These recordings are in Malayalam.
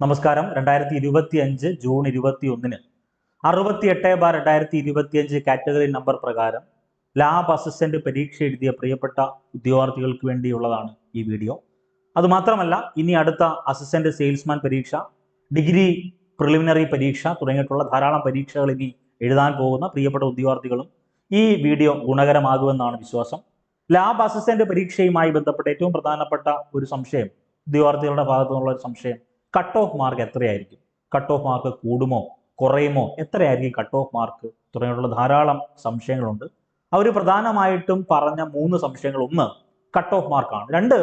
നമസ്കാരം. രണ്ടായിരത്തി ഇരുപത്തി അഞ്ച് ജൂൺ ഇരുപത്തി ഒന്നിന് അറുപത്തി എട്ട് ബാർ രണ്ടായിരത്തി ഇരുപത്തി അഞ്ച് കാറ്റഗറി നമ്പർ പ്രകാരം ലാബ് അസിസ്റ്റന്റ് പരീക്ഷ എഴുതിയ പ്രിയപ്പെട്ട ഉദ്യോഗാർത്ഥികൾക്ക് വേണ്ടിയുള്ളതാണ് ഈ വീഡിയോ. അതുമാത്രമല്ല ഇനി അടുത്ത അസിസ്റ്റന്റ് സെയിൽസ്മാൻ പരീക്ഷ ഡിഗ്രി പ്രിലിമിനറി പരീക്ഷ തുടങ്ങിയിട്ടുള്ള ധാരാളം പരീക്ഷകൾ ഇനി എഴുതാൻ പോകുന്ന പ്രിയപ്പെട്ട ഉദ്യോഗാർത്ഥികളും ഈ വീഡിയോ ഗുണകരമാകുമെന്നാണ് വിശ്വാസം. ലാബ് അസിസ്റ്റന്റ് പരീക്ഷയുമായി ബന്ധപ്പെട്ട ഏറ്റവും പ്രധാനപ്പെട്ട ഒരു സംശയം ഉദ്യോഗാർത്ഥികളുടെ ഭാഗത്തു നിന്നുള്ള ഒരു സംശയം കട്ട് ഓഫ് മാർക്ക് എത്രയായിരിക്കും? കട്ട് ഓഫ് മാർക്ക് കൂടുമോ? കുറയുമോ? എത്രയായിരിക്കും കട്ട് ഓഫ് മാർക്ക് തുടങ്ങിയിട്ടുള്ള ധാരാളം സംശയങ്ങളുണ്ട്. അവർ പ്രധാനമായിട്ടും പറഞ്ഞ മൂന്ന് സംശയങ്ങൾ ഒന്ന് കട്ട് ഓഫ് മാർക്കാണ് രണ്ട്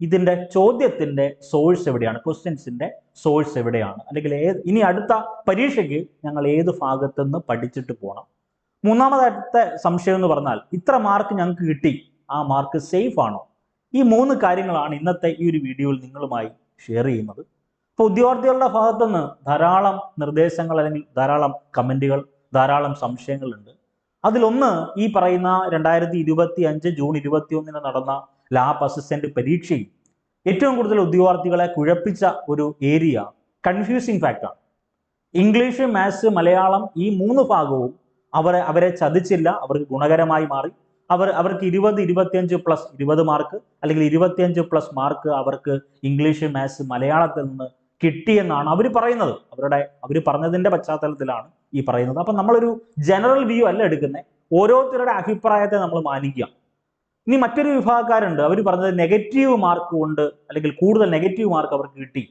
ഇതിന്റെ ചോദ്യത്തിന്റെ സോഴ്സ് എവിടെയാണ്? ക്വസ്റ്റ്യൻസിന്റെ സോഴ്സ് എവിടെയാണ്? അല്ലെങ്കിൽ ഏത് ഇനി അടുത്ത പരീക്ഷയ്ക്ക് ഞങ്ങൾ ഏത് ഭാഗത്തുനിന്ന് പഠിച്ചിട്ട് പോകണം മൂന്നാമതായിട്ട് സംശയം എന്ന് പറഞ്ഞാൽ ഇത്ര മാർക്ക് ഞങ്ങൾക്ക് കിട്ടി. ആ മാർക്ക് സേഫ് ആണോ? ഈ മൂന്ന് കാര്യങ്ങളാണ് ഇന്നത്തെ ഈ ഒരു വീഡിയോയിൽ നിങ്ങളുമായി ഷെയർ ചെയ്യുന്നത്. അപ്പോൾ ഉദ്യോഗാർത്ഥികളുടെ ഭാഗത്തുനിന്ന് ധാരാളം നിർദ്ദേശങ്ങൾ അല്ലെങ്കിൽ ധാരാളം കമന്റുകൾ ധാരാളം സംശയങ്ങളുണ്ട്. അതിലൊന്ന് ഈ പറയുന്ന രണ്ടായിരത്തി ഇരുപത്തി അഞ്ച് ജൂൺ ഇരുപത്തി ഒന്നിന് നടന്ന ലാബ് അസിസ്റ്റന്റ് പരീക്ഷയിൽ ഏറ്റവും കൂടുതൽ ഉദ്യോഗാർത്ഥികളെ കുഴപ്പിച്ച ഒരു ഏരിയ കൺഫ്യൂസിങ് ഫാക്ടാണ് ഇംഗ്ലീഷ് മാത്സ് മലയാളം ഈ മൂന്ന് ഭാഗവും അവരെ അവരെ ചതിച്ചില്ല അവർക്ക് ഗുണകരമായി മാറി. അവർ അവർക്ക് ഇരുപത് ഇരുപത്തിയഞ്ച് പ്ലസ് ഇരുപത് മാർക്ക് അല്ലെങ്കിൽ ഇരുപത്തിയഞ്ച് പ്ലസ് മാർക്ക് അവർക്ക് ഇംഗ്ലീഷ് മാത്സ് മലയാളത്തിൽ നിന്ന് കിട്ടിയെന്നാണ് അവർ പറയുന്നത്. അവരുടെ അവർ പറഞ്ഞതിന്റെ പശ്ചാത്തലത്തിലാണ് ഈ പറയുന്നത്. അപ്പം നമ്മളൊരു ജനറൽ വ്യൂ അല്ല എടുക്കുന്നത് ഓരോരുത്തരുടെ അഭിപ്രായത്തെ നമ്മൾ മാനിക്കുക. ഇനി മറ്റൊരു വിഭാഗക്കാരുണ്ട്. അവർ പറഞ്ഞത് നെഗറ്റീവ് മാർക്ക് കൊണ്ട് അല്ലെങ്കിൽ കൂടുതൽ നെഗറ്റീവ് മാർക്ക് അവർക്ക് കിട്ടി.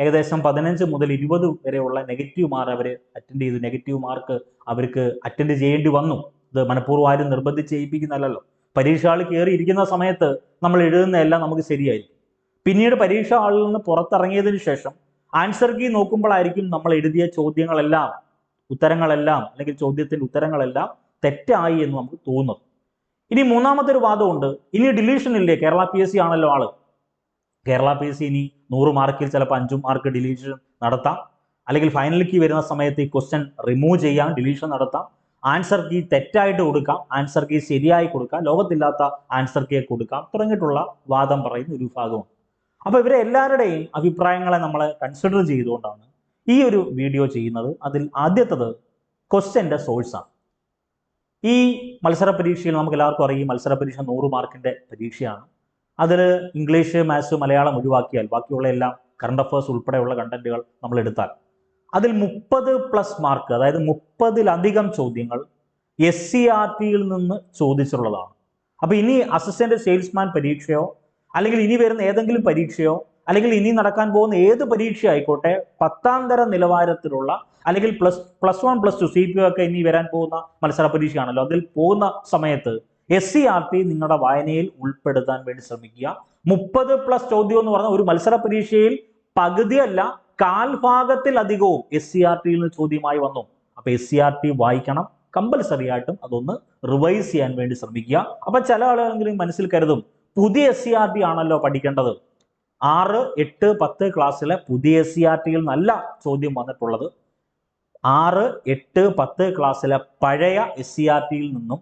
ഏകദേശം പതിനഞ്ച് മുതൽ ഇരുപത് വരെയുള്ള നെഗറ്റീവ് മാർക്ക് അവർ അറ്റൻഡ് ചെയ്തു. നെഗറ്റീവ് മാർക്ക് അവർക്ക് അറ്റൻഡ് ചെയ്യേണ്ടി വന്നു. ഇത് മനഃപൂർവം ആരും നിർബന്ധിച്ച് ചെയ്യിപ്പിക്കുന്നതല്ലോ പരീക്ഷകൾ കയറിയിരിക്കുന്ന സമയത്ത് നമ്മൾ എഴുതുന്ന എല്ലാം നമുക്ക് ശരിയായിരിക്കും. പിന്നീട് പരീക്ഷ ഹാളിൽ നിന്ന് പുറത്തിറങ്ങിയതിന് ശേഷം ആൻസർ കീ നോക്കുമ്പോഴായിരിക്കും നമ്മൾ എഴുതിയ ചോദ്യങ്ങളെല്ലാം ഉത്തരങ്ങളെല്ലാം അല്ലെങ്കിൽ ചോദ്യത്തിന്റെ ഉത്തരങ്ങളെല്ലാം തെറ്റായി എന്ന് നമുക്ക് തോന്നുന്നത്. ഇനി മൂന്നാമത്തെ ഒരു വാദമുണ്ട്. ഇനി ഡിലീഷൻ ഇല്ലേ? കേരള പി എസ് സി ആണല്ലോ ആൾ. കേരള പി എസ് സി ഇനി നൂറ് മാർക്കിൽ ചിലപ്പോൾ അഞ്ചു മാർക്ക് ഡിലീഷൻ നടത്താം. അല്ലെങ്കിൽ ഫൈനൽ കീ വരുന്ന സമയത്ത് ഈ ക്വസ്റ്റ്യൻ റിമൂവ് ചെയ്യാം ഡിലീഷൻ നടത്താം. ആൻസർ കീ തെറ്റായിട്ട് കൊടുക്കാം. ആൻസർ കീ ശരിയായി കൊടുക്കാം. ലോകത്തില്ലാത്ത ആൻസർ കീ കൊടുക്കാം. തുടങ്ങിയിട്ടുള്ള വാദം പറയുന്ന ഒരു വിഭാഗമാണ് അപ്പൊ ഇവരെ എല്ലാവരുടെയും അഭിപ്രായങ്ങളെ നമ്മൾ കൺസിഡർ ചെയ്തുകൊണ്ടാണ് ഈ ഒരു വീഡിയോ ചെയ്യുന്നത്. അതിൽ ആദ്യത്തത് ക്വസ്റ്റ്യന്റെ സോഴ്സാണ് ഈ മത്സര പരീക്ഷയിൽ നമുക്ക് എല്ലാവർക്കും അറിയാം മത്സര പരീക്ഷ നൂറ് മാർക്കിന്റെ പരീക്ഷയാണ്. അതിൽ ഇംഗ്ലീഷ് മാത്സ് മലയാളം ഒഴിവാക്കിയാൽ ബാക്കിയുള്ള എല്ലാം കറണ്ട് അഫേഴ്സ് ഉൾപ്പെടെയുള്ള കണ്ടന്റുകൾ നമ്മൾ എടുത്താൽ അതിൽ മുപ്പത് പ്ലസ് മാർക്ക് അതായത് മുപ്പതിലധികം ചോദ്യങ്ങൾ എസ് സി ആർ ടിയിൽ നിന്ന് ചോദിച്ചിട്ടുള്ളതാണ്. അപ്പൊ ഇനി അസിസ്റ്റന്റ് സെയിൽസ്മാൻ പരീക്ഷയോ അല്ലെങ്കിൽ ഇനി വരുന്ന ഏതെങ്കിലും പരീക്ഷയോ അല്ലെങ്കിൽ ഇനി നടക്കാൻ പോകുന്ന ഏത് പരീക്ഷ ആയിക്കോട്ടെ പത്താം തര നിലവാരത്തിലുള്ള അല്ലെങ്കിൽ plus plus one plus two C P ഒക്കെ ഇനി വരാൻ പോകുന്ന മത്സര പരീക്ഷയാണല്ലോ. അതിൽ പോകുന്ന സമയത്ത് എസ് സി ആർ ടി നിങ്ങളുടെ വായനയിൽ ഉൾപ്പെടുത്താൻ വേണ്ടി ശ്രമിക്കുക. മുപ്പത് പ്ലസ് ചോദ്യം എന്ന് പറഞ്ഞ ഒരു മത്സര പരീക്ഷയിൽ പകുതിയല്ല കാൽഭാഗത്തിലധികവും എസ് സി ആർ ടിയിൽ നിന്ന് ചോദ്യമായി വന്നു. അപ്പൊ എസ് സി ആർ ടി വായിക്കണം കമ്പൽസറി ആയിട്ടും അതൊന്ന് റിവൈസ് ചെയ്യാൻ വേണ്ടി ശ്രമിക്കുക. അപ്പൊ ചില ആളുകളെങ്കിലും മനസ്സിൽ കരുതും പുതിയ എസ് ടി ആണല്ലോ പഠിക്കേണ്ടത്. ആറ് എട്ട് പത്ത് ക്ലാസ്സിലെ പുതിയ എസ് സി ആർ ടിയിൽ നല്ല ചോദ്യം വന്നിട്ടുള്ളത്. ആറ് എട്ട് പത്ത് ക്ലാസ്സിലെ പഴയ എസ് സി ആർ ടിയിൽ നിന്നും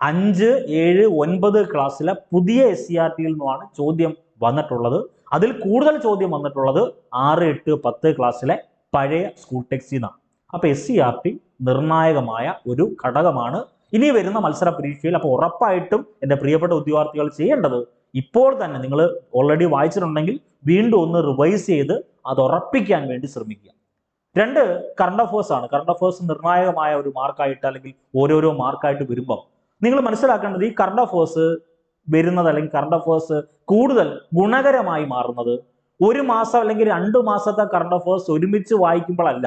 അഞ്ച് ഏഴ് ഒൻപത് ക്ലാസ്സിലെ പുതിയ എസ് സി ആർ ടിയിൽ നിന്നുമാണ് ചോദ്യം വന്നിട്ടുള്ളത്. അതിൽ കൂടുതൽ ചോദ്യം വന്നിട്ടുള്ളത് ആറ് എട്ട് പത്ത് ക്ലാസ്സിലെ പഴയ സ്കൂൾ ടെക്സ്റ്റിൽ നിന്നാണ്. അപ്പൊ എസ് സി ആർ ടി നിർണായകമായ ഒരു ഘടകമാണ് ഇനി വരുന്ന മത്സര പരീക്ഷയിൽ അപ്പോൾ ഉറപ്പായിട്ടും എന്റെ പ്രിയപ്പെട്ട ഉദ്യോഗാർത്ഥികൾ ചെയ്യേണ്ടത് ഇപ്പോൾ തന്നെ നിങ്ങൾ ഓൾറെഡി വായിച്ചിട്ടുണ്ടെങ്കിൽ വീണ്ടും ഒന്ന് റിവൈസ് ചെയ്ത് അത് ഉറപ്പിക്കാൻ വേണ്ടി ശ്രമിക്കുക. രണ്ട് കറണ്ട് അഫേഴ്സ് ആണ്. കറണ്ട് അഫേഴ്സ് നിർണായകമായ ഒരു മാർക്കായിട്ട് അല്ലെങ്കിൽ ഓരോരോ മാർക്കായിട്ട് വരുമ്പോൾ നിങ്ങൾ മനസ്സിലാക്കേണ്ടത് ഈ കറണ്ട് അഫേഴ്സ് വരുന്നത് അല്ലെങ്കിൽ കറണ്ട് അഫേഴ്സ് കൂടുതൽ ഗുണകരമായി മാറുന്നത് ഒരു മാസം അല്ലെങ്കിൽ രണ്ട് മാസത്തെ കറണ്ട് അഫേഴ്സ് ഒരുമിച്ച് വായിക്കുമ്പോഴല്ല.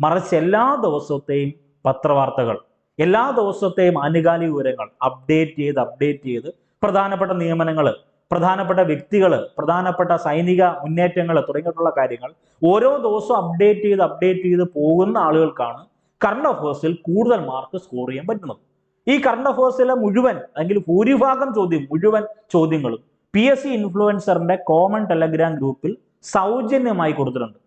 മറിച്ച് എല്ലാ ദിവസത്തെയും പത്രവാർത്തകൾ. എല്ലാ ദിവസത്തെയും ആനുകാലിക വിവരങ്ങൾ അപ്ഡേറ്റ് ചെയ്ത് അപ്ഡേറ്റ് ചെയ്ത് പ്രധാനപ്പെട്ട നിയമനങ്ങൾ പ്രധാനപ്പെട്ട വ്യക്തികൾ പ്രധാനപ്പെട്ട സൈനിക മുന്നേറ്റങ്ങൾ തുടങ്ങിയിട്ടുള്ള കാര്യങ്ങൾ ഓരോ ദിവസവും അപ്ഡേറ്റ് ചെയ്ത് അപ്ഡേറ്റ് ചെയ്ത് പോകുന്ന ആളുകൾക്കാണ് കറണ്ട് അഫേഴ്സിൽ കൂടുതൽ മാർക്ക് സ്കോർ ചെയ്യാൻ പറ്റുന്നത്. ഈ കറണ്ട് അഫേഴ്സിലെ മുഴുവൻ അല്ലെങ്കിൽ ഭൂരിഭാഗം ചോദ്യം മുഴുവൻ ചോദ്യങ്ങളും പി എസ് സി ഇൻഫ്ലുവൻസറിന്റെ കോമൺ ടെലഗ്രാം ഗ്രൂപ്പിൽ സൗജന്യമായി കൊടുത്തിട്ടുണ്ട്.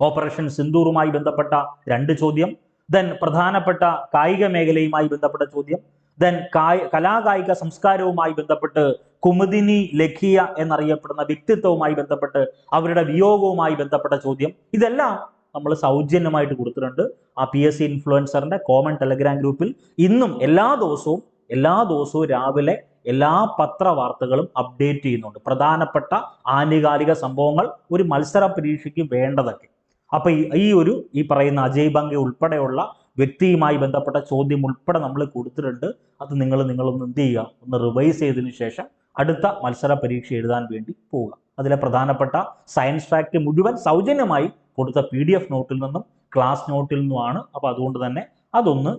ഓപ്പറേഷൻ സിന്ദൂറുമായി ബന്ധപ്പെട്ട രണ്ട് ചോദ്യം ദെൻ പ്രധാനപ്പെട്ട കായിക മേഖലയുമായി ബന്ധപ്പെട്ട ചോദ്യം. ദെൻ കായ കലാകായിക സംസ്കാരവുമായി ബന്ധപ്പെട്ട് കുമുദിനി ലഖിയ എന്നറിയപ്പെടുന്ന വ്യക്തിത്വവുമായി ബന്ധപ്പെട്ട് അവരുടെ വിയോഗവുമായി ബന്ധപ്പെട്ട ചോദ്യം. ഇതെല്ലാം നമ്മൾ സൗജന്യമായിട്ട് കൊടുത്തിട്ടുണ്ട്. ആ പി എസ് സി ഇൻഫ്ലുവൻസറിന്റെ കോമൺ ടെലഗ്രാം ഗ്രൂപ്പിൽ ഇന്നും എല്ലാ ദിവസവും എല്ലാ ദിവസവും രാവിലെ എല്ലാ പത്രവാർത്തകളും അപ്ഡേറ്റ് ചെയ്യുന്നുണ്ട്. പ്രധാനപ്പെട്ട ആനുകാലിക സംഭവങ്ങൾ ഒരു മത്സര പരീക്ഷയ്ക്ക് വേണ്ടതൊക്കെ. അപ്പൊ ഈ- ഈ ഒരു ഈ പറയുന്ന അജയ് ബംഗെ ഉൾപ്പെടെയുള്ള വ്യക്തിയുമായി ബന്ധപ്പെട്ട ചോദ്യം ഉൾപ്പെടെ നമ്മൾ കൊടുത്തിട്ടുണ്ട്. അത് നിങ്ങൾ നിങ്ങളൊന്ന് എന്ത് ചെയ്യുക? ഒന്ന് റിവൈസ് ചെയ്തതിനു ശേഷം അടുത്ത മത്സര പരീക്ഷ എഴുതാൻ വേണ്ടി പോവുക. അതിലെ പ്രധാനപ്പെട്ട സയൻസ് ഫാക്ട് മുഴുവൻ സൗജന്യമായി കൊടുത്ത പി ഡി എഫ് നോട്ടിൽ നിന്നും ക്ലാസ് നോട്ടിൽ നിന്നുമാണ്. അപ്പോൾ അതുകൊണ്ട് തന്നെ അതൊന്ന്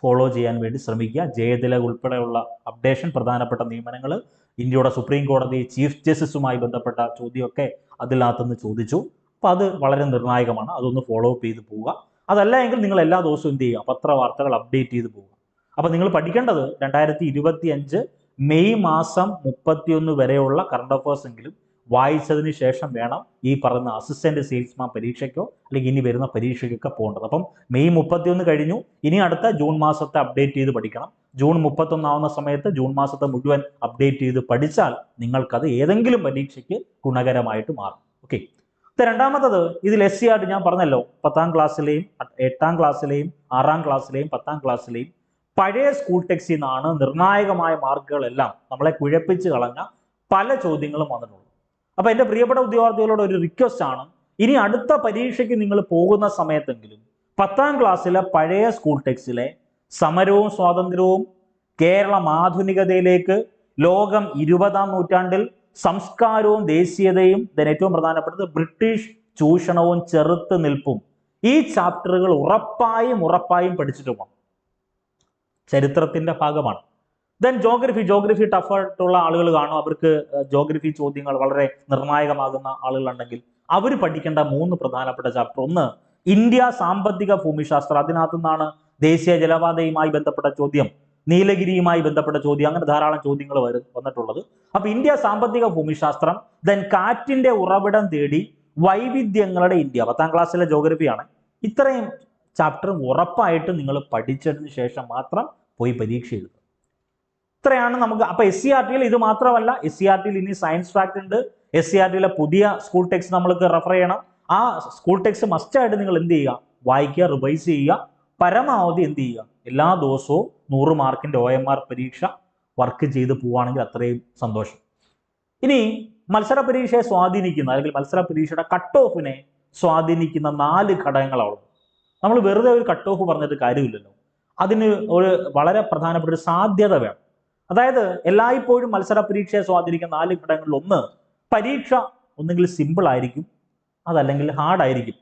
ഫോളോ ചെയ്യാൻ വേണ്ടി ശ്രമിക്കുക. ജയതിലക് ഉൾപ്പെടെയുള്ള അപ്ഡേഷൻ പ്രധാനപ്പെട്ട നിയമനങ്ങൾ ഇന്ത്യയുടെ സുപ്രീം കോടതി ചീഫ് ജസ്റ്റിസുമായി ബന്ധപ്പെട്ട ചോദ്യമൊക്കെ അതിനകത്തുനിന്ന് ചോദിച്ചു. അപ്പോൾ അത് വളരെ നിർണായകമാണ്. അതൊന്ന് ഫോളോ അപ്പ് ചെയ്ത് പോവുക. അതല്ല എങ്കിൽ നിങ്ങൾ എല്ലാ ദിവസവും എന്ത് ചെയ്യുക? പത്രവാർത്തകൾ അപ്ഡേറ്റ് ചെയ്ത് പോവുക. അപ്പോൾ നിങ്ങൾ പഠിക്കേണ്ടത് രണ്ടായിരത്തി ഇരുപത്തി അഞ്ച് മെയ് മാസം മുപ്പത്തിയൊന്ന് വരെയുള്ള കറണ്ട് അഫേഴ്സ് എങ്കിലും വായിച്ചതിന് ശേഷം വേണം ഈ പറയുന്ന അസിസ്റ്റന്റ് സെയിൽസ്മാൻ പരീക്ഷയ്ക്കോ അല്ലെങ്കിൽ ഇനി വരുന്ന പരീക്ഷയ്ക്കൊക്കെ പോകേണ്ടത്. അപ്പം മെയ് മുപ്പത്തിയൊന്ന് കഴിഞ്ഞു. ഇനി അടുത്ത ജൂൺ മാസത്തെ അപ്ഡേറ്റ് ചെയ്ത് പഠിക്കണം. ജൂൺ മുപ്പത്തൊന്നാവുന്ന സമയത്ത് ജൂൺ മാസത്തെ മുഴുവൻ അപ്ഡേറ്റ് ചെയ്ത് പഠിച്ചാൽ നിങ്ങൾക്കത് ഏതെങ്കിലും പരീക്ഷയ്ക്ക് ഗുണകരമായിട്ട് മാറും. രണ്ടാമത്തത്. ഇതിൽ എസ് സി ആയിട്ട് ഞാൻ പറഞ്ഞല്ലോ. പത്താം ക്ലാസ്സിലെയും എട്ടാം ക്ലാസ്സിലെയും ആറാം ക്ലാസ്സിലെയും പത്താം ക്ലാസ്സിലെയും പഴയ സ്കൂൾ ടെക്സ്റ്റിൽ നിന്നാണ് നിർണായകമായ മാർക്കുകളെല്ലാം നമ്മളെ കുഴപ്പിച്ച് കളഞ്ഞ പല ചോദ്യങ്ങളും വന്നിട്ടുള്ളത്. അപ്പൊ എന്റെ പ്രിയപ്പെട്ട ഉദ്യോഗാർത്ഥികളോട് ഒരു റിക്വസ്റ്റ് ആണ്. ഇനി അടുത്ത പരീക്ഷയ്ക്ക് നിങ്ങൾ പോകുന്ന സമയത്തെങ്കിലും പത്താം ക്ലാസ്സിലെ പഴയ സ്കൂൾ ടെക്സ്റ്റിലെ സമരവും സ്വാതന്ത്ര്യവും കേരളം ആധുനികതയിലേക്ക് ലോകം ഇരുപതാം നൂറ്റാണ്ടിൽ സംസ്കാരവും ദേശീയതയും ഇതിന് ഏറ്റവും പ്രധാനപ്പെട്ടത് ബ്രിട്ടീഷ് ചൂഷണവും ചെറുത്ത് നിൽപ്പും. ഈ ചാപ്റ്ററുകൾ ഉറപ്പായും ഉറപ്പായും പഠിച്ചിട്ട് പോകണം ചരിത്രത്തിന്റെ ഭാഗമാണ്. ദെൻ ജോഗ്രഫി ജോഗ്രഫി ടഫായിട്ടുള്ള ആളുകൾ കാണും. അവർക്ക് ജോഗ്രഫി ചോദ്യങ്ങൾ വളരെ നിർണായകമാകുന്ന ആളുകളുണ്ടെങ്കിൽ അവർ പഠിക്കേണ്ട മൂന്ന് പ്രധാനപ്പെട്ട ചാപ്റ്റർ ഒന്ന് ഇന്ത്യ സാമ്പത്തിക ഭൂമിശാസ്ത്രം. അതിനകത്തു നിന്നാണ് ദേശീയ ജലപാതയുമായി ബന്ധപ്പെട്ട ചോദ്യം. നീലഗിരിയുമായി ബന്ധപ്പെട്ട ചോദ്യം അങ്ങനെ ധാരാളം ചോദ്യങ്ങൾ വരും വന്നിട്ടുള്ളത്. അപ്പൊ ഇന്ത്യ സാമ്പത്തിക ഭൂമിശാസ്ത്രം ദെൻ കാറ്റിന്റെ ഉറവിടം തേടി വൈവിധ്യങ്ങളുടെ ഇന്ത്യ. പത്താം ക്ലാസ്സിലെ ജോഗ്രഫിയാണ് ഇത്രയും ചാപ്റ്ററും ഉറപ്പായിട്ടും നിങ്ങൾ പഠിച്ചതിന് ശേഷം മാത്രം പോയി പരീക്ഷ എഴുതുക. ഇത്രയാണ് നമുക്ക് അപ്പൊ എസ് സി ആർ ടിയിൽ ഇത് മാത്രമല്ല എസ് സി ആർ ടിയിൽ ഇനി സയൻസ് ഫാക്ട് ഉണ്ട്. എസ് സി ആർ ടിയിലെ പുതിയ സ്കൂൾ ടെക്സ്റ്റ് നമ്മൾക്ക് റെഫർ ചെയ്യണം. ആ സ്കൂൾ ടെക്സ്റ്റ് മസ്റ്റായിട്ട് നിങ്ങൾ എന്ത് ചെയ്യുക? വായിക്കുക റിവൈസ് ചെയ്യുക. പരമാവധി എന്ത് ചെയ്യുക? എല്ലാ ദിവസവും നൂറ് മാർക്കിന്റെ ഒ എം ആർ പരീക്ഷ വർക്ക് ചെയ്ത് പോവുകയാണെങ്കിൽ അത്രയും സന്തോഷം. ഇനി മത്സര പരീക്ഷയെ സ്വാധീനിക്കുന്ന അല്ലെങ്കിൽ മത്സര പരീക്ഷയുടെ കട്ട് ഓഫിനെ സ്വാധീനിക്കുന്ന നാല് ഘടകങ്ങളാണ് നമ്മൾ വെറുതെ ഒരു കട്ട് ഓഫ് പറഞ്ഞിട്ട് കാര്യമില്ലല്ലോ. അതിന് ഒരു വളരെ പ്രധാനപ്പെട്ട ഒരു സാധ്യത വേണം. അതായത് എല്ലായ്പ്പോഴും മത്സര പരീക്ഷയെ സ്വാധീനിക്കുന്ന നാല് ഘടകങ്ങളിൽ ഒന്ന് പരീക്ഷ ഒന്നുകിൽ സിമ്പിൾ ആയിരിക്കും അതല്ലെങ്കിൽ ഹാർഡ് ആയിരിക്കും.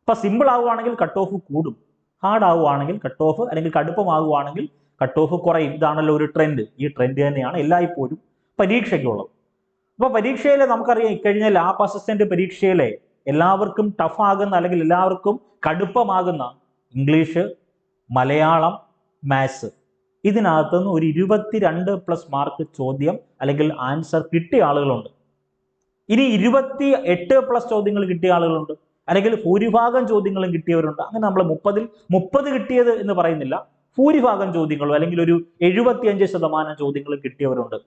അപ്പൊ സിമ്പിൾ ആവുകയാണെങ്കിൽ കട്ട് ഓഫ് കൂടും. ഹാർഡ് ആവുകയാണെങ്കിൽ കട്ട് ഓഫ് അല്ലെങ്കിൽ കടുപ്പമാകുകയാണെങ്കിൽ കട്ട് ഓഫ് കുറയും. ഇതാണല്ലോ ഒരു ട്രെൻഡ് ഈ ട്രെൻഡ് തന്നെയാണ് എല്ലായ്പ്പോഴും പരീക്ഷയ്ക്കുള്ളത്. അപ്പൊ പരീക്ഷയിലെ നമുക്കറിയാം ഇക്കഴിഞ്ഞ ലാബ് അസിസ്റ്റന്റ് പരീക്ഷയിലെ എല്ലാവർക്കും ടഫ് ആകുന്ന അല്ലെങ്കിൽ എല്ലാവർക്കും കടുപ്പമാകുന്ന ഇംഗ്ലീഷ് മലയാളം മാത്സ് ഇതിനകത്തുനിന്ന് ഒരു ഇരുപത്തിരണ്ട് പ്ലസ് മാർക്ക് ചോദ്യം അല്ലെങ്കിൽ ആൻസർ കിട്ടിയ ആളുകളുണ്ട്. ഇനി ഇരുപത്തി എട്ട് പ്ലസ് ചോദ്യങ്ങൾ കിട്ടിയ ആളുകളുണ്ട്. അല്ലെങ്കിൽ ഭൂരിഭാഗം ചോദ്യങ്ങളും കിട്ടിയവരുണ്ട്. അങ്ങനെ നമ്മൾ മുപ്പതിൽ മുപ്പത് കിട്ടിയത് എന്ന് പറയുന്നില്ല. ഭൂരിഭാഗം ചോദ്യങ്ങളും അല്ലെങ്കിൽ ഒരു എഴുപത്തിയഞ്ച് ശതമാനം ചോദ്യങ്ങളും കിട്ടിയവരുണ്ട്.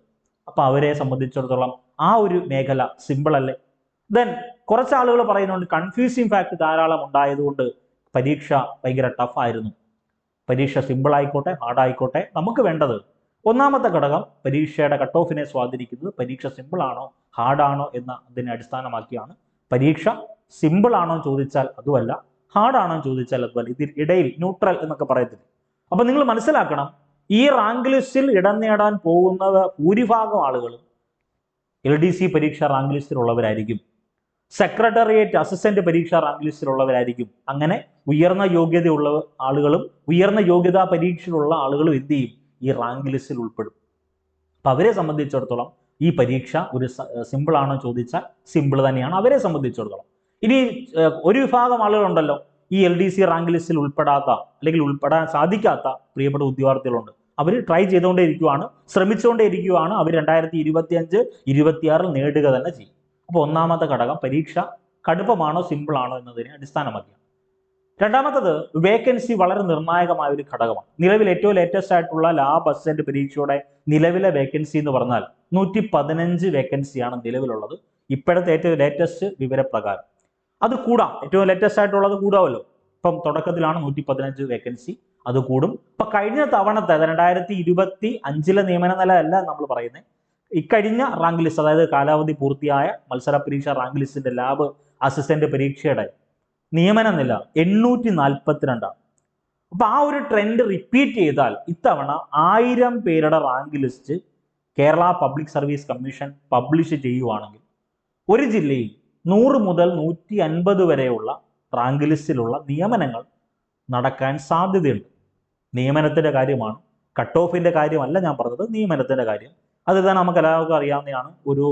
അപ്പൊ അവരെ സംബന്ധിച്ചിടത്തോളം ആ ഒരു മേഖല സിമ്പിൾ അല്ലേ? ദെൻ കുറച്ച് ആളുകൾ പറയുന്നുണ്ട് കൺഫ്യൂസിങ് ഫാക്ട് ധാരാളം ഉണ്ടായതുകൊണ്ട് പരീക്ഷ ഭയങ്കര ടഫ് ആയിരുന്നു. പരീക്ഷ സിമ്പിൾ ആയിക്കോട്ടെ ഹാർഡ് ആയിക്കോട്ടെ നമുക്ക് വേണ്ടത് ഒന്നാമത്തെ ഘടകം പരീക്ഷയുടെ കട്ട് ഓഫിനെ സ്വാധീനിക്കുന്നത് പരീക്ഷ സിമ്പിൾ ആണോ ഹാർഡ് ആണോ എന്ന അതിനെ അടിസ്ഥാനമാക്കിയാണ് പരീക്ഷ സിമ്പിൾ ആണോ എന്ന് ചോദിച്ചാൽ അതുമല്ല. ഹാർഡ് ആണോ എന്ന് ചോദിച്ചാൽ അതുമല്ല. ഇതിൽ ഇടയിൽ ന്യൂട്രൽ എന്നൊക്കെ പറയത്തില്ല. അപ്പൊ നിങ്ങൾ മനസ്സിലാക്കണം ഈ റാങ്ക് ലിസ്റ്റിൽ ഇടം നേടാൻ പോകുന്ന ഭൂരിഭാഗം ആളുകളും എൽ ഡി സി പരീക്ഷ റാങ്ക് ലിസ്റ്റിലുള്ളവരായിരിക്കും സെക്രട്ടേറിയറ്റ് അസിസ്റ്റന്റ് പരീക്ഷ റാങ്ക് ലിസ്റ്റിലുള്ളവരായിരിക്കും അങ്ങനെ ഉയർന്ന യോഗ്യതയുള്ള ആളുകളും ഉയർന്ന യോഗ്യതാ പരീക്ഷയിലുള്ള ആളുകളും എന്ത് ചെയ്യും? ഈ റാങ്ക് ലിസ്റ്റിൽ ഉൾപ്പെടും. അപ്പൊ അവരെ സംബന്ധിച്ചിടത്തോളം ഈ പരീക്ഷ ഒരു സിമ്പിൾ ആണോ ചോദിച്ചാൽ സിമ്പിൾ തന്നെയാണ്. അവരെ സംബന്ധിച്ചിടത്തോളം. ഇനി ഒരു വിഭാഗം ആളുകളുണ്ടല്ലോ. ഈ എൽ ഡി സി റാങ്ക് ലിസ്റ്റിൽ ഉൾപ്പെടാത്ത അല്ലെങ്കിൽ ഉൾപ്പെടാൻ സാധിക്കാത്ത പ്രിയപ്പെട്ട ഉദ്യോഗാർത്ഥികളുണ്ട്. അവർ ട്രൈ ചെയ്തുകൊണ്ടേ ഇരിക്കുവാണ് ശ്രമിച്ചുകൊണ്ടേ ഇരിക്കുവാണ് അവർ രണ്ടായിരത്തി ഇരുപത്തി അഞ്ച് ഇരുപത്തിയാറിൽ നേടുക തന്നെ ചെയ്യും. അപ്പോൾ ഒന്നാമത്തെ ഘടകം പരീക്ഷ കടുപ്പമാണോ സിമ്പിൾ ആണോ എന്നതിനെ അടിസ്ഥാനമാക്കിയാണ്. രണ്ടാമത്തത് വേക്കൻസി വളരെ നിർണായകമായ ഒരു ഘടകമാണ്. നിലവിൽ ഏറ്റവും ലേറ്റസ്റ്റ് ആയിട്ടുള്ള ലാ അസിസ്റ്റന്റ് പരീക്ഷയുടെ നിലവിലെ വേക്കൻസി എന്ന് പറഞ്ഞാൽ നൂറ്റി പതിനഞ്ച് വേക്കൻസിയാണ് നിലവിലുള്ളത്. ഇപ്പോഴത്തെ ഏറ്റവും ലേറ്റസ്റ്റ് വിവരപ്രകാരം. അത് കൂടാം. ഏറ്റവും ലേറ്റസ്റ്റ് ആയിട്ടുള്ളത് കൂടാമല്ലോ ഇപ്പം തുടക്കത്തിലാണ് നൂറ്റി പതിനഞ്ച് വേക്കൻസി അത് കൂടും. ഇപ്പൊ കഴിഞ്ഞ തവണത്തെ രണ്ടായിരത്തി ഇരുപത്തി അഞ്ചിലെ നിയമന നില അല്ല നമ്മൾ പറയുന്നത് ഇക്കഴിഞ്ഞ റാങ്ക് ലിസ്റ്റ് അതായത് കാലാവധി പൂർത്തിയായ മത്സര പരീക്ഷ റാങ്ക് ലിസ്റ്റിന്റെ ലാബ് അസിസ്റ്റന്റ് പരീക്ഷയുടെ നിയമന നില എണ്ണൂറ്റി നാൽപ്പത്തിരണ്ടാണ് അപ്പൊ ആ ഒരു ട്രെൻഡ് റിപ്പീറ്റ് ചെയ്താൽ ഇത്തവണ ആയിരം പേരുടെ rank list Kerala public service commission publish ചെയ്യുവാണെങ്കിൽ ഒരു ജില്ലയിൽ നൂറ് മുതൽ നൂറ്റി അൻപത് വരെയുള്ള റാങ്ക് ലിസ്റ്റിലുള്ള നിയമനങ്ങൾ നടക്കാൻ സാധ്യതയുണ്ട്. നിയമനത്തിന്റെ കാര്യമാണ്. കട്ട് ഓഫിന്റെ കാര്യമല്ല ഞാൻ പറഞ്ഞത്. നിയമനത്തിന്റെ കാര്യം. അത് തന്നെ നമുക്ക് എല്ലാവർക്കും അറിയാവുന്നതാണ്. ഒരു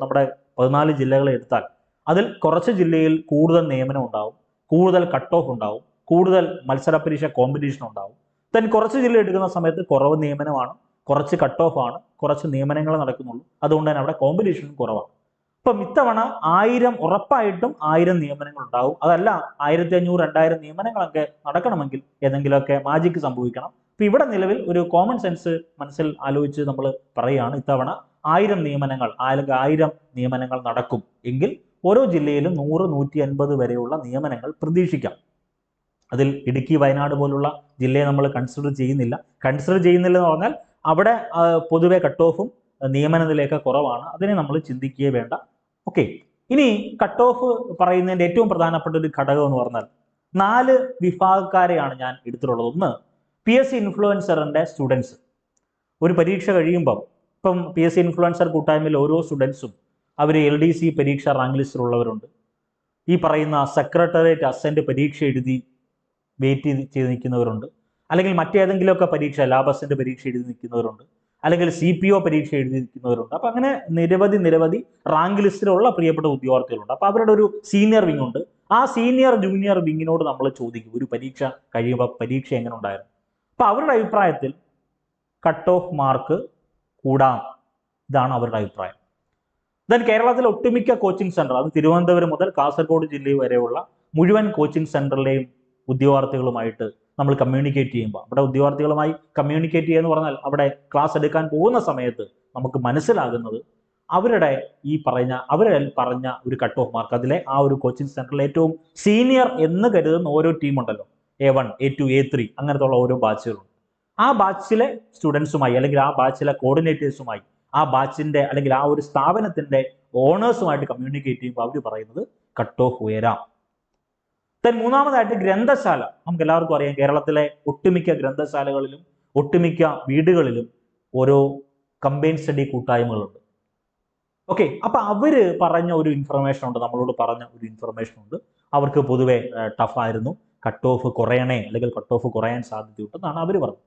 നമ്മുടെ പതിനാല് ജില്ലകളെ എടുത്താൽ അതിൽ കുറച്ച് ജില്ലയിൽ കൂടുതൽ നിയമനം ഉണ്ടാവും കൂടുതൽ കട്ട് ഓഫ് ഉണ്ടാവും കൂടുതൽ മത്സര പരീക്ഷ കോമ്പറ്റീഷൻ ഉണ്ടാവും. ദെൻ കുറച്ച് ജില്ല എടുക്കുന്ന സമയത്ത് കുറവ് നിയമനമാണ് കുറച്ച് കട്ട് ഓഫ് ആണ് കുറച്ച് നിയമനങ്ങൾ നടക്കുന്നുള്ളൂ. അതുകൊണ്ട് തന്നെ അവിടെ കോമ്പറ്റീഷനും കുറവാണ്. അപ്പം ഇത്തവണ ആയിരം ഉറപ്പായിട്ടും ആയിരം നിയമനങ്ങൾ ഉണ്ടാവും. അതല്ല ആയിരത്തി അഞ്ഞൂറ് രണ്ടായിരം നിയമനങ്ങളൊക്കെ നടക്കണമെങ്കിൽ ഏതെങ്കിലുമൊക്കെ മാജിക്ക് സംഭവിക്കണം. അപ്പൊ ഇവിടെ നിലവിൽ ഒരു കോമൺ സെൻസ് മനസ്സിൽ ആലോചിച്ച് നമ്മൾ പറയുകയാണ് ഇത്തവണ ആയിരം നിയമനങ്ങൾ അല്ലെങ്കിൽ ആയിരം നിയമനങ്ങൾ നടക്കും എങ്കിൽ ഓരോ ജില്ലയിലും നൂറ് നൂറ്റി അൻപത് വരെയുള്ള നിയമനങ്ങൾ പ്രതീക്ഷിക്കാം. അതിൽ ഇടുക്കി വയനാട് പോലുള്ള ജില്ലയെ നമ്മൾ കൺസിഡർ ചെയ്യുന്നില്ല. കൺസിഡർ ചെയ്യുന്നില്ല എന്ന് പറഞ്ഞാൽ അവിടെ പൊതുവെ കട്ട് ഓഫും നിയമന നിലയൊക്കെ കുറവാണ്. അതിനെ നമ്മൾ ചിന്തിക്കുകയേ വേണ്ട. ഓക്കെ ഇനി കട്ട് ഓഫ് പറയുന്നതിന്റെ ഏറ്റവും പ്രധാനപ്പെട്ട ഒരു ഘടകം എന്ന് പറഞ്ഞാൽ നാല് വിഭാഗക്കാരെയാണ് ഞാൻ എടുത്തിട്ടുള്ളത്. ഒന്ന് പി എസ് സി ഇൻഫ്ലുവൻസറിന്റെ സ്റ്റുഡൻസ് ഒരു പരീക്ഷ കഴിയുമ്പം ഇപ്പം പി എസ് സി ഇൻഫ്ലുവൻസർ കൂട്ടായ്മയിൽ ഓരോ സ്റ്റുഡൻസും അവർ എൽ ഡി സി പരീക്ഷ റാങ്ക് ലിസ്റ്റിലുള്ളവരുണ്ട് ഈ പറയുന്ന സെക്രട്ടേറിയറ്റ് അസന്റ് പരീക്ഷ എഴുതി വെയിറ്റ് ചെയ്ത് നിൽക്കുന്നവരുണ്ട്. അല്ലെങ്കിൽ മറ്റേതെങ്കിലുമൊക്കെ പരീക്ഷ ലാബസിന്റെ പരീക്ഷ എഴുതി നിൽക്കുന്നവരുണ്ട്. അല്ലെങ്കിൽ സി പി ഒ പരീക്ഷ എഴുതിയിരിക്കുന്നവരുണ്ട്. അപ്പൊ അങ്ങനെ നിരവധി നിരവധി റാങ്ക് ലിസ്റ്റിലുള്ള പ്രിയപ്പെട്ട ഉദ്യോഗാർത്ഥികളുണ്ട്. അപ്പൊ അവരുടെ ഒരു സീനിയർ വിങ് ഉണ്ട്. ആ സീനിയർ ജൂനിയർ വിങ്ങിനോട് നമ്മൾ ചോദിക്കും ഒരു പരീക്ഷ കഴിയുമ്പോൾ പരീക്ഷ എങ്ങനെ ഉണ്ടായിരുന്നു? അപ്പൊ അവരുടെ അഭിപ്രായത്തിൽ കട്ട് ഓഫ് മാർക്ക് കൂടാം. ഇതാണ് അവരുടെ അഭിപ്രായം. ദെൻ കേരളത്തിലെ ഒട്ടുമിക്ക കോച്ചിങ് സെന്റർ അത് തിരുവനന്തപുരം മുതൽ കാസർഗോഡ് ജില്ലയിൽ വരെയുള്ള മുഴുവൻ കോച്ചിങ് സെന്ററിലെയും ഉദ്യോഗാർത്ഥികളുമായിട്ട് നമ്മൾ കമ്മ്യൂണിക്കേറ്റ് ചെയ്യുമ്പോൾ. അവിടെ ഉദ്യോഗാർത്ഥികളുമായി കമ്മ്യൂണിക്കേറ്റ് ചെയ്യുക എന്ന് പറഞ്ഞാൽ അവിടെ ക്ലാസ് എടുക്കാൻ പോകുന്ന സമയത്ത് നമുക്ക് മനസ്സിലാകുന്നത് അവരുടെ ഈ പറഞ്ഞ അവരെ പറഞ്ഞ ഒരു കട്ട് ഓഫ് മാർക്ക് അതിലെ ആ ഒരു കോച്ചിങ് സെന്ററിൽ ഏറ്റവും സീനിയർ എന്ന് കരുതുന്ന ഓരോ ടീമുണ്ടല്ലോ A one A two A three അങ്ങനത്തെ ഉള്ള ഓരോ ബാച്ചുകളുണ്ട് ആ ബാച്ചിലെ സ്റ്റുഡൻസുമായി അല്ലെങ്കിൽ ആ ബാച്ചിലെ കോർഡിനേറ്റേഴ്സുമായി ആ ബാച്ചിന്റെ അല്ലെങ്കിൽ ആ ഒരു സ്ഥാപനത്തിന്റെ ഓണേഴ്സുമായിട്ട് കമ്മ്യൂണിക്കേറ്റ് ചെയ്യുമ്പോൾ അവർ പറയുന്നത് കട്ട് ഓഫ് ഉയരാം. ദെൻ മൂന്നാമതായിട്ട് ഗ്രന്ഥശാല. നമുക്ക് എല്ലാവർക്കും അറിയാം കേരളത്തിലെ ഒട്ടുമിക്ക ഗ്രന്ഥശാലകളിലും ഒട്ടുമിക്ക വീടുകളിലും ഓരോ കമ്പൈൻ സ്റ്റഡി കൂട്ടായ്മകളുണ്ട്. ഓക്കെ അപ്പൊ അവർ പറഞ്ഞ ഒരു ഇൻഫർമേഷൻ ഉണ്ട് നമ്മളോട് പറഞ്ഞ ഒരു ഇൻഫർമേഷൻ ഉണ്ട്. അവർക്ക് പൊതുവെ ടഫ് ആയിരുന്നു. കട്ട് ഓഫ് കുറയണേ അല്ലെങ്കിൽ കട്ട് ഓഫ് കുറയാൻ സാധ്യതയുണ്ടെന്നാണ് അവർ പറഞ്ഞത്.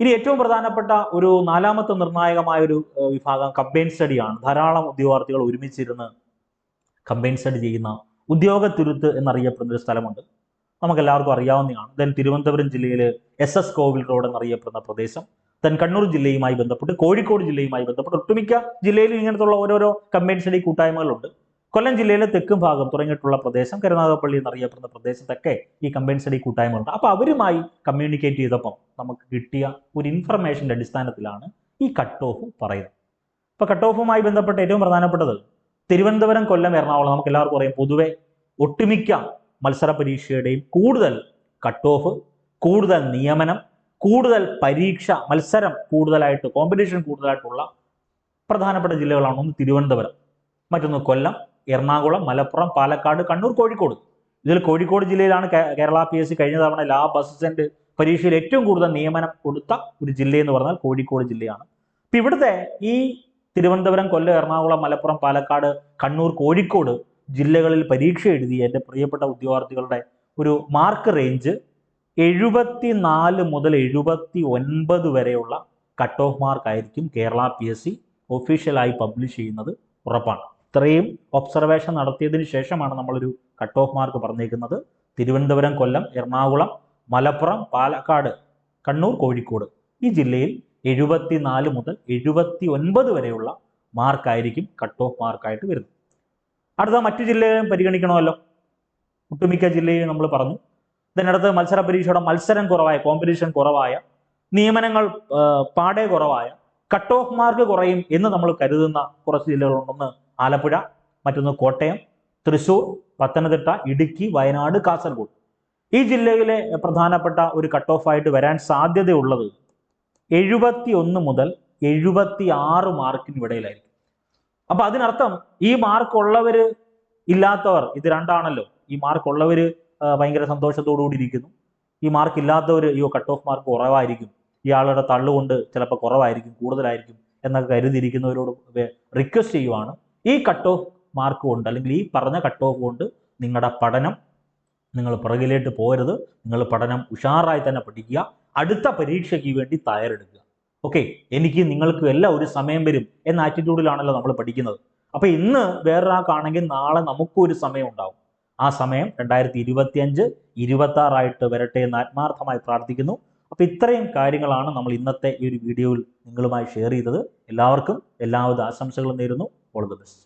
ഇനി ഏറ്റവും പ്രധാനപ്പെട്ട ഒരു നാലാമത്തെ നിർണായകമായ ഒരു വിഭാഗം കമ്പൈൻ സ്റ്റഡിയാണ് ധാരാളം ഉദ്യോഗാർത്ഥികൾ ഒരുമിച്ചിരുന്ന് കമ്പൈൻ സ്റ്റഡി ചെയ്യുന്ന ഉദ്യോഗത്തുരുത്ത് എന്നറിയപ്പെടുന്ന ഒരു സ്ഥലമുണ്ട്. നമുക്ക് എല്ലാവർക്കും അറിയാവുന്നതാണ്. ദെൻ തിരുവനന്തപുരം ജില്ലയിൽ എസ് എസ് കോവിൽ റോഡ് എന്നറിയപ്പെടുന്ന പ്രദേശം. ദെൻ കണ്ണൂർ ജില്ലയുമായി ബന്ധപ്പെട്ട് കോഴിക്കോട് ജില്ലയുമായി ബന്ധപ്പെട്ട് ഒട്ടുമിക്ക ജില്ലയിലും ഇങ്ങനത്തുള്ള ഓരോരോ കമ്പൈൻ സ്റ്റഡി കൂട്ടായ്മകളുണ്ട്. കൊല്ലം ജില്ലയിലെ തെക്കും ഭാഗം തുടങ്ങിയിട്ടുള്ള പ്രദേശം കരുനാഗപ്പള്ളി എന്നറിയപ്പെടുന്ന പ്രദേശത്തൊക്കെ ഈ കമ്പൈൻ സ്റ്റഡി കൂട്ടായ്മകളുണ്ട്. അപ്പോൾ അവരുമായി കമ്മ്യൂണിക്കേറ്റ് ചെയ്തപ്പം നമുക്ക് കിട്ടിയ ഒരു ഇൻഫർമേഷന്റെ അടിസ്ഥാനത്തിലാണ് ഈ കട്ട് ഓഫ് പറയുന്നത്. അപ്പോൾ കട്ട് ഓഫുമായി ബന്ധപ്പെട്ട് ഏറ്റവും പ്രധാനപ്പെട്ടത് തിരുവനന്തപുരം കൊല്ലം എറണാകുളം നമുക്ക് എല്ലാവർക്കും അറിയാം. പൊതുവെ ഒട്ടുമിക്ക മത്സര പരീക്ഷയുടെയും കൂടുതൽ കട്ട് ഓഫ് കൂടുതൽ നിയമനം കൂടുതൽ പരീക്ഷ മത്സരം കൂടുതലായിട്ട് കോമ്പറ്റീഷൻ കൂടുതലായിട്ടുള്ള പ്രധാനപ്പെട്ട ജില്ലകളാണ് ഒന്ന് തിരുവനന്തപുരം മറ്റൊന്ന് കൊല്ലം എറണാകുളം മലപ്പുറം പാലക്കാട് കണ്ണൂർ കോഴിക്കോട്. ഇതിൽ കോഴിക്കോട് ജില്ലയിലാണ് കേരള പി എസ് സി കഴിഞ്ഞ തവണ ലാ അസിസ്റ്റന്റ് പരീക്ഷയിൽ ഏറ്റവും കൂടുതൽ നിയമനം കൊടുത്ത ഒരു ജില്ലയെന്ന് പറഞ്ഞാൽ കോഴിക്കോട് ജില്ലയാണ്. അപ്പം ഇവിടുത്തെ ഈ തിരുവനന്തപുരം കൊല്ലം എറണാകുളം മലപ്പുറം പാലക്കാട് കണ്ണൂർ കോഴിക്കോട് ജില്ലകളിൽ പരീക്ഷ എഴുതിയ എന്റെ പ്രിയപ്പെട്ട ഉദ്യോഗാർത്ഥികളുടെ ഒരു മാർക്ക് റേഞ്ച് എഴുപത്തി നാല് മുതൽ എഴുപത്തി ഒൻപത് വരെയുള്ള കട്ട് ഓഫ് മാർക്ക് ആയിരിക്കും കേരള പി എസ് സി ഒഫീഷ്യലായി പബ്ലിഷ് ചെയ്യുന്നത്. ഉറപ്പാണ്. ഇത്രയും ഒബ്സർവേഷൻ നടത്തിയതിന് ശേഷമാണ് നമ്മളൊരു കട്ട് ഓഫ് മാർക്ക് പറഞ്ഞേക്കുന്നത്. തിരുവനന്തപുരം കൊല്ലം എറണാകുളം മലപ്പുറം പാലക്കാട് കണ്ണൂർ കോഴിക്കോട് ഈ ജില്ലയിൽ എഴുപത്തിനാല് മുതൽ എഴുപത്തി ഒൻപത് വരെയുള്ള മാർക്കായിരിക്കും കട്ട് ഓഫ് മാർക്കായിട്ട് വരുന്നത്. അടുത്ത മറ്റു ജില്ലകളും പരിഗണിക്കണമല്ലോ. ഒട്ടുമിക്ക ജില്ലയും നമ്മൾ പറഞ്ഞു. ഇതിനടുത്ത് മത്സര പരീക്ഷയുടെ മത്സരം കുറവായ കോമ്പറ്റീഷൻ കുറവായ നിയമനങ്ങൾ പാടെ കുറവായ കട്ട് ഓഫ് മാർക്ക് കുറയും എന്ന് നമ്മൾ കരുതുന്ന കുറച്ച് ജില്ലകളുണ്ടെന്ന് ആലപ്പുഴ മറ്റൊന്ന് കോട്ടയം തൃശൂർ പത്തനംതിട്ട ഇടുക്കി വയനാട് കാസർഗോഡ്. ഈ ജില്ലയിലെ പ്രധാനപ്പെട്ട ഒരു കട്ട് ഓഫ് ആയിട്ട് വരാൻ സാധ്യതയുള്ളത് എഴുപത്തി ഒന്ന് മുതൽ എഴുപത്തി ആറ് മാർക്കിന് ഇടയിലായിരിക്കും അപ്പൊ അതിനർത്ഥം ഈ മാർക്ക് ഉള്ളവര് ഇല്ലാത്തവർ ഇത് രണ്ടാണല്ലോ. ഈ മാർക്ക് ഉള്ളവര് ഭയങ്കര സന്തോഷത്തോടു കൂടി ഇരിക്കുന്നു. ഈ മാർക്ക് ഇല്ലാത്തവർ അയ്യോ കട്ട് ഓഫ് മാർക്ക് കുറവായിരിക്കും. ഇയാളുടെ തള്ളുകൊണ്ട് ചിലപ്പോൾ കുറവായിരിക്കും കൂടുതലായിരിക്കും എന്നൊക്കെ കരുതിയിരിക്കുന്നവരോട് റിക്വസ്റ്റ് ചെയ്യുവാണ്. ഈ കട്ട് ഓഫ് മാർക്ക് കൊണ്ട് അല്ലെങ്കിൽ ഈ പറഞ്ഞ കട്ട് ഓഫ് കൊണ്ട് നിങ്ങളുടെ പഠനം നിങ്ങൾ പുറകിലേക്ക് പോകരുത്. നിങ്ങൾ പഠനം ഉഷാറായി തന്നെ പഠിക്കുക. അടുത്ത പരീക്ഷയ്ക്ക് വേണ്ടി തയ്യാറെടുക്കുക. ഓക്കെ എനിക്ക് നിങ്ങൾക്കും എല്ലാം ഒരു സമയം വരും എന്ന ആറ്റിറ്റ്യൂഡിലാണല്ലോ നമ്മൾ പഠിക്കുന്നത്. അപ്പൊ ഇന്ന് വേറൊരാൾക്കാണെങ്കിൽ നാളെ നമുക്കും ഒരു സമയം ഉണ്ടാവും. ആ സമയം രണ്ടായിരത്തി ഇരുപത്തി അഞ്ച് ഇരുപത്തി ആറായിട്ട് വരട്ടെ എന്ന് ആത്മാർത്ഥമായി പ്രാർത്ഥിക്കുന്നു. അപ്പൊ ഇത്രയും കാര്യങ്ങളാണ് നമ്മൾ ഇന്നത്തെ ഈ ഒരു വീഡിയോയിൽ നിങ്ങളുമായി ഷെയർ ചെയ്തത്. എല്ലാവർക്കും എല്ലാവിധ ആശംസകളും നേരുന്നു. All the best